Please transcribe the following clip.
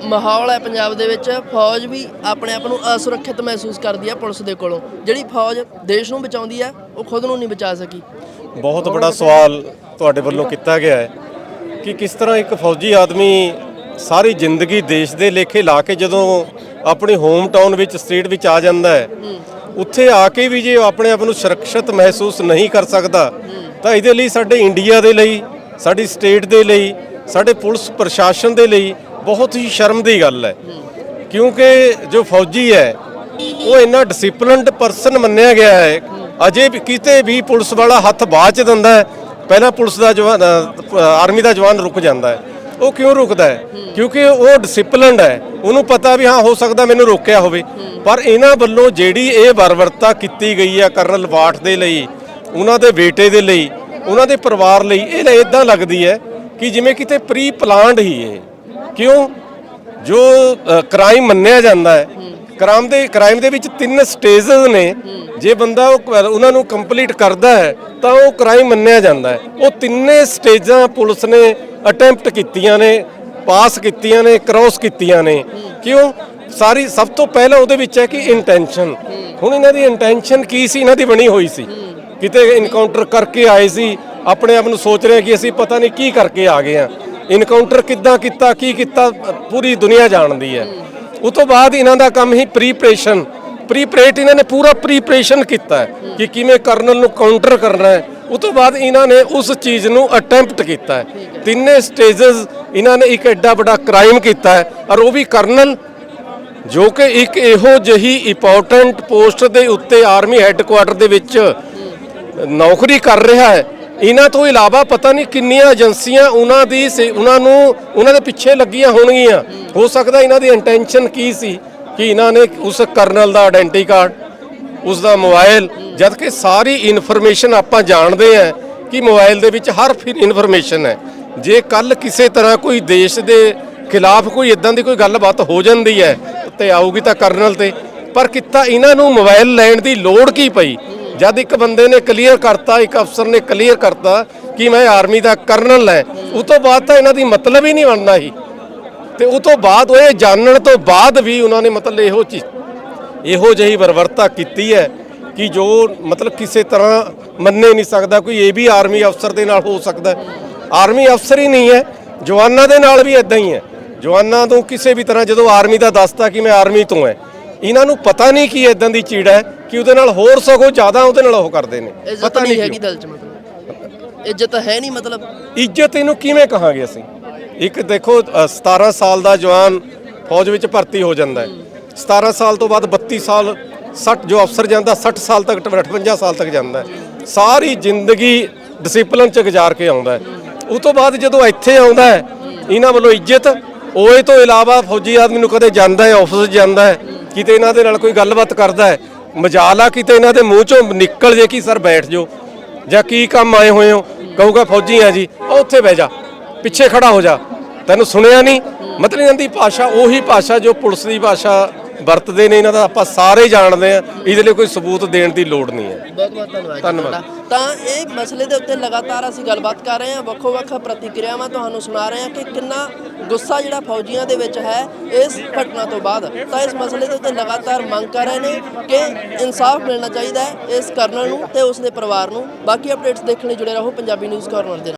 ਮਾਹੌਲ ਹੈ ਪੰਜਾਬ ਦੇ ਵਿੱਚ, ਫੌਜ ਵੀ ਆਪਣੇ ਆਪ ਨੂੰ ਅਸੁਰੱਖਿਅਤ ਮਹਿਸੂਸ ਕਰਦੀ ਹੈ ਪੁਲਿਸ ਦੇ ਕੋਲੋਂ। ਜਿਹੜੀ ਫੌਜ ਦੇਸ਼ ਨੂੰ ਬਚਾਉਂਦੀ ਹੈ, ਉਹ ਖੁਦ ਨੂੰ ਨਹੀਂ ਬਚਾ ਸਕੀ। ਬਹੁਤ ਬੜਾ ਸਵਾਲ ਤੁਹਾਡੇ ਵੱਲੋਂ ਕੀਤਾ ਗਿਆ ਹੈ ਕਿ ਕਿਸ ਤਰ੍ਹਾਂ ਇੱਕ ਫੌਜੀ ਆਦਮੀ ਸਾਰੀ ਜ਼ਿੰਦਗੀ ਦੇਸ਼ ਦੇ ਲੇਖੇ ਲਾ ਕੇ ਜਦੋਂ ਆਪਣੇ ਹੋਮ ਟਾਊਨ ਵਿੱਚ ਸਟੇਟ ਵਿੱਚ ਆ ਜਾਂਦਾ ਹੈ, ਉੱਥੇ ਆ ਕੇ ਵੀ ਜੇ ਉਹ ਆਪਣੇ ਆਪ ਨੂੰ ਸੁਰੱਖਿਅਤ ਮਹਿਸੂਸ ਨਹੀਂ ਕਰ ਸਕਦਾ, ਤਾਂ ਇਹਦੇ ਲਈ ਸਾਡੇ ਇੰਡੀਆ ਦੇ ਲਈ, ਸਾਡੀ ਸਟੇਟ ਦੇ ਲਈ, ਸਾਡੇ ਪੁਲਿਸ ਪ੍ਰਸ਼ਾਸਨ ਦੇ ਲਈ ਬਹੁਤ ਹੀ ਸ਼ਰਮ ਦੀ ਗੱਲ ਹੈ। ਕਿਉਂਕਿ ਜੋ ਫੌਜੀ ਹੈ, ਉਹ ਇੰਨਾ ਡਿਸਪਲਿਨਡ ਪਰਸਨ ਮੰਨਿਆ ਗਿਆ ਹੈ। ਅਜੇ ਵੀ ਕਿਤੇ ਵੀ ਪੁਲਿਸ ਵਾਲਾ ਹੱਥ ਬਾਅਦ ਚ ਦਿੰਦਾ ਹੈ, ਪਹਿਲਾਂ ਪੁਲਿਸ ਦਾ ਜਵਾਨ ਆਰਮੀ ਦਾ ਜਵਾਨ ਰੁਕ ਜਾਂਦਾ ਹੈ। ਉਹ ਕਿਉਂ ਰੁਕਦਾ ਹੈ? ਕਿਉਂਕਿ ਉਹ ਡਿਸਪਲਿਨਡ ਹੈ। ਉਹਨੂੰ ਪਤਾ ਵੀ ਹਾਂ, ਹੋ ਸਕਦਾ ਮੈਨੂੰ ਰੋਕਿਆ ਹੋਵੇ। ਪਰ ਇਹਨਾਂ ਵੱਲੋਂ ਜਿਹੜੀ ਇਹ ਵਰਵਰਤਾ ਕੀਤੀ ਗਈ ਹੈ ਕਰਨਲ ਬਾਠ ਦੇ ਲਈ, ਉਹਨਾਂ ਦੇ ਬੇਟੇ ਦੇ ਲਈ, ਉਹਨਾਂ ਦੇ ਪਰਿਵਾਰ ਲਈ, ਇਹ ਇਦਾਂ ਲੱਗਦੀ ਹੈ ਕਿ ਜਿਵੇਂ ਕਿਤੇ ਪ੍ਰੀ ਪਲਾਨਡ ਹੀ ਹੈ ਕਿਉਂ? ਜੋ ਕ੍ਰਾਈਮ ਮੰਨਿਆ ਜਾਂਦਾ ਹੈ ਕ੍ਰਾਈਮ ਦੇ ਕ੍ਰਾਈਮ ਦੇ ਵਿੱਚ ਤਿੰਨ ਸਟੇਜਸ ਨੇ। ਜੇ ਬੰਦਾ ਉਹ ਉਹਨਾਂ ਨੂੰ ਕੰਪਲੀਟ ਕਰਦਾ ਹੈ ਤਾਂ ਉਹ ਕ੍ਰਾਈਮ ਮੰਨਿਆ ਜਾਂਦਾ ਹੈ। ਉਹ ਤਿੰਨੇ ਸਟੇਜਾਂ ਪੁਲਿਸ ਨੇ ਅਟੈਂਪਟ ਕੀਤੀਆਂ ਨੇ ਪਾਸ ਕੀਤੀਆਂ ਨੇ ਕ੍ਰਾਸ ਕੀਤੀਆਂ ਨੇ। ਕਿਉਂ? ਸਾਰੀ ਸਭ ਤੋਂ ਪਹਿਲਾਂ ਉਹਦੇ ਵਿੱਚ ਹੈ ਕਿ ਇੰਟੈਂਸ਼ਨ ਹੁਣ ਇਹਨਾਂ ਦੀ ਇੰਟੈਂਸ਼ਨ ਕੀ ਸੀ? ਇਹਨਾਂ ਦੀ ਬਣੀ ਹੋਈ ਸੀ। ਕਿਤੇ ਇਨਕਾਊਂਟਰ ਕਰਕੇ ਆਏ ਸੀ ਆਪਣੇ ਆਪ ਨੂੰ ਸੋਚ ਰਹੇ ਕਿ ਅਸੀਂ ਪਤਾ ਨਹੀਂ ਕੀ ਕਰਕੇ ਆ ਗਏ ਆ ਇਨਕਾਊਂਟਰ ਕਿੱਦਾਂ ਕੀਤਾ, ਕੀ ਕੀਤਾ, ਪੂਰੀ ਦੁਨੀਆ ਜਾਣਦੀ ਹੈ। ਉਸ ਤੋਂ ਬਾਅਦ ਇਹਨਾਂ ਦਾ ਕੰਮ ਹੀ ਪ੍ਰੀਪਰੇਸ਼ਨ ਪ੍ਰੀਪਰੇਟ ਇਹਨਾਂ ਨੇ ਪੂਰਾ ਪ੍ਰੀਪਰੇਸ਼ਨ ਕੀਤਾ ਕਿ ਕਿਵੇਂ ਕਰਨਲ ਨੂੰ ਕਾਊਂਟਰ ਕਰਨਾ ਹੈ। ਉਸ ਤੋਂ ਬਾਅਦ ਇਹਨਾਂ ਨੇ ਉਸ ਚੀਜ਼ ਨੂੰ ਅਟੈਂਪਟ ਕੀਤਾ ਤਿੰਨੇ ਸਟੇजेस ਇਹਨਾਂ ਨੇ ਇੱਕ ਐਡਾ ਵੱਡਾ ਕ੍ਰਾਈਮ ਕੀਤਾ ਹੈ ਔਰ ਉਹ ਵੀ ਕਰਨਲ, ਜੋ ਕਿ ਇੱਕ ਇਹੋ ਜਿਹੀ ਇੰਪੋਰਟੈਂਟ ਪੋਸਟ ਦੇ ਉੱਤੇ ਆਰਮੀ ਹੈੱਡਕੁਆਟਰ ਦੇ ਵਿੱਚ ਨੌਕਰੀ ਕਰ ਰਿਹਾ ਹੈ। ਇਹਨਾਂ ਤੋਂ ਇਲਾਵਾ ਪਤਾ ਨਹੀਂ ਕਿੰਨੀਆਂ ਏਜੰਸੀਆਂ ਉਹਨਾਂ ਦੀ ਸੇ- ਉਹਨਾਂ ਨੂੰ ਉਹਨਾਂ ਦੇ ਪਿੱਛੇ ਲੱਗੀਆਂ ਹੋਣਗੀਆਂ। ਹੋ ਸਕਦਾ ਇਹਨਾਂ ਦੀ ਇੰਟੈਂਸ਼ਨ ਕੀ ਸੀ ਕਿ ਇਹਨਾਂ ਨੇ ਉਸ ਕਰਨਲ ਦਾ ਆਇਡੈਂਟੀ ਕਾਰਡ ਉਸ ਦਾ ਮੋਬਾਈਲ, ਜਦ ਕਿ ਸਾਰੀ ਇਨਫੋਰਮੇਸ਼ਨ ਆਪਾਂ ਜਾਣਦੇ ਹਾਂ ਕਿ ਮੋਬਾਈਲ ਦੇ ਵਿੱਚ ਹਰ ਫਿਰ ਇਨਫੋਰਮੇਸ਼ਨ ਹੈ। ਜੇ ਕੱਲ ਕਿਸੇ ਤਰ੍ਹਾਂ ਕੋਈ ਦੇਸ਼ ਦੇ ਖਿਲਾਫ ਕੋਈ ਇਦਾਂ ਦੀ ਕੋਈ ਗੱਲਬਾਤ ਹੋ ਜਾਂਦੀ ਹੈ ਤੇ ਆਊਗੀ ਤਾਂ ਕਰਨਲ ਤੇ, ਪਰ ਕਿੱਤਾ ਇਹਨਾਂ ਨੂੰ ਮੋਬਾਈਲ ਲੈਣ ਦੀ ਲੋੜ ਕੀ ਪਈ? ਜਦ ਇੱਕ ਬੰਦੇ ਨੇ ਕਲੀਅਰ ਕਰਤਾ, ਇੱਕ ਅਫਸਰ ਨੇ ਕਲੀਅਰ ਕਰਤਾ ਕਿ ਮੈਂ ਆਰਮੀ ਦਾ ਕਰਨਲ ਹੈ ਉਸ ਤੋਂ ਬਾਅਦ ਤਾਂ ਇਹਨਾਂ ਦੀ ਮਤਲਬ ਹੀ ਨਹੀਂ ਬਣਨਾ ਹੀ ਤੇ ਉਸ ਤੋਂ ਬਾਅਦ ਉਹ ਇਹ ਜਾਣਨ ਤੋਂ ਬਾਅਦ ਵੀ ਉਹਨਾਂ ਨੇ ਮਤਲਬ ਇਹੋ ਚੀਜ਼, ਇਹੋ ਜਿਹੀ ਬਰਬਰਤਾ ਕੀਤੀ ਹੈ ਕਿ ਜੋ ਮਤਲਬ ਕਿਸੇ ਤਰ੍ਹਾਂ ਮੰਨੇ ਨਹੀਂ ਸਕਦਾ, ਕੋਈ ਇਹ ਵੀ ਆਰਮੀ ਅਫਸਰ ਦੇ ਨਾਲ ਹੋ ਸਕਦਾ ਆਰਮੀ ਅਫਸਰ ਹੀ ਨਹੀਂ ਹੈ, ਜਵਾਨਾਂ ਦੇ ਨਾਲ ਵੀ ਇਦਾਂ ਹੀ ਹੈ। ਜਵਾਨਾਂ ਤੋਂ ਕਿਸੇ ਵੀ ਤਰ੍ਹਾਂ ਜਦੋਂ ਆਰਮੀ ਦਾ ਦੱਸਤਾ ਕਿ ਮੈਂ ਆਰਮੀ ਤੋਂ ਹੈ ਇਹਨਾਂ ਨੂੰ ਪਤਾ ਨਹੀਂ ਕਿ ਇਦਾਂ ਦੀ ਚੀੜ ਹੈ ਕਿ ਉਹਦੇ ਨਾਲ ਹੋਰ ਸਗੋਂ ਜ਼ਿਆਦਾ ਉਹਦੇ ਨਾਲ ਉਹ ਕਰਦੇ ਨੇ। ਇੱਜ਼ਤ ਨਹੀਂ ਹੈਗੀ ਦਿਲ 'ਚ ਮਤਲਬ। ਇੱਜ਼ਤ ਹੈ ਨਹੀਂ ਮਤਲਬ। ਇੱਜ਼ਤ ਇਹਨੂੰ ਕਿਵੇਂ ਕਹਾਂਗੇ ਅਸੀਂ? ਇੱਕ ਦੇਖੋ ਅ, 17 ਸਾਲ ਦਾ ਜਵਾਨ ਫੌਜ ਵਿੱਚ ਭਰਤੀ ਹੋ ਜਾਂਦਾ ਹੈ। 17 ਸਾਲ ਤੋਂ ਬਾਅਦ 32 ਸਾਲ 60 ਜੋ ਅਫਸਰ ਜਾਂਦਾ 60 ਸਾਲ ਤੱਕ 58 ਸਾਲ ਤੱਕ ਜਾਂਦਾ ਸਾਰੀ ਜ਼ਿੰਦਗੀ ਡਿਸਪਲਿਨ ਚ ਗੁਜ਼ਾਰ ਕੇ ਆਉਂਦਾ ਹੈ। ਉਸ ਤੋਂ ਬਾਅਦ ਜਦੋਂ ਇੱਥੇ ਆਉਂਦਾ ਹੈ ਇਹਨਾਂ ਵੱਲੋਂ ਇੱਜ਼ਤ ਉਹੇ ਤੋਂ ਇਲਾਵਾ ਫੌਜੀ ਆਦਮੀ ਨੂੰ ਕਦੇ ਜਾਂਦਾ ਹੈ ਆਫਿਸ ਜਾਂਦਾ ਹੈ। ਕਿਤੇ ਇਹਨਾਂ ਦੇ ਨਾਲ ਕੋਈ ਗੱਲਬਾਤ ਕਰਦਾ ਹੈ, ਮਜ਼ਾਲਾ ਕਿਤੇ ਇਹਨਾਂ ਦੇ ਮੂੰਹ ਚੋਂ ਨਿਕਲ ਜੇ ਕਿ ਸਰ ਬੈਠ ਜਾਓ, ਜਾਂ ਕੀ ਕੰਮ ਆਏ ਹੋਏ ਹੋ, ਕਹੂਗਾ ਫੌਜੀ ਆ ਜੀ, ਉਹ ਉੱਥੇ ਬਹਿ ਜਾ, ਪਿੱਛੇ ਖੜਾ ਹੋ ਜਾ, ਤੈਨੂੰ ਸੁਣਿਆ ਨਹੀਂ, ਮਤਲਬ ਇਹਨਾਂ ਦੀ ਭਾਸ਼ਾ ਉਹੀ ਭਾਸ਼ਾ ਜੋ ਪੁਲਿਸ ਦੀ ਭਾਸ਼ਾ ਵਰਤਦੇ ਨੇ ਇਹਨਾਂ ਦਾ ਆਪਾਂ ਸਾਰੇ ਜਾਣਦੇ ਆ ਇਹਦੇ ਲਈ ਕੋਈ ਸਬੂਤ ਦੇਣ ਦੀ ਲੋੜ ਨਹੀਂ ਹੈ। ਬਹੁਤ ਬਹੁਤ ਧੰਨਵਾਦ ਧੰਨਵਾਦ। ਤਾਂ ਇਹ ਮਸਲੇ ਦੇ ਉੱਤੇ ਲਗਾਤਾਰ ਅਸੀਂ ਗੱਲਬਾਤ ਕਰ ਰਹੇ ਹਾਂ ਵੱਖੋ ਵੱਖ ਪ੍ਰਤੀਕਿਰਿਆਵਾਂ ਤੁਹਾਨੂੰ ਸੁਣਾ ਰਹੇ ਹਾਂ ਕਿ ਕਿੰਨਾ ਗੁੱਸਾ ਜਿਹੜਾ ਫੌਜੀਆਂ ਦੇ ਵਿੱਚ ਹੈ ਇਸ ਘਟਨਾ ਤੋਂ ਬਾਅਦ। ਤਾਂ ਇਸ ਮਸਲੇ ਦੇ ਉੱਤੇ ਲਗਾਤਾਰ ਮੰਗ ਕਰ ਰਹੇ ਨੇ ਕਿ ਇਨਸਾਫ ਮਿਲਣਾ ਚਾਹੀਦਾ ਹੈ ਇਸ ਕਰਨਲ ਨੂੰ ਤੇ ਉਸ ਦੇ ਪਰਿਵਾਰ ਨੂੰ। ਬਾਕੀ ਅਪਡੇਟਸ ਦੇਖਣ ਲਈ ਜੁੜੇ ਰਹੋ ਪੰਜਾਬੀ ਨਿਊਜ਼ ਕਾਰਨਰ ਦੇ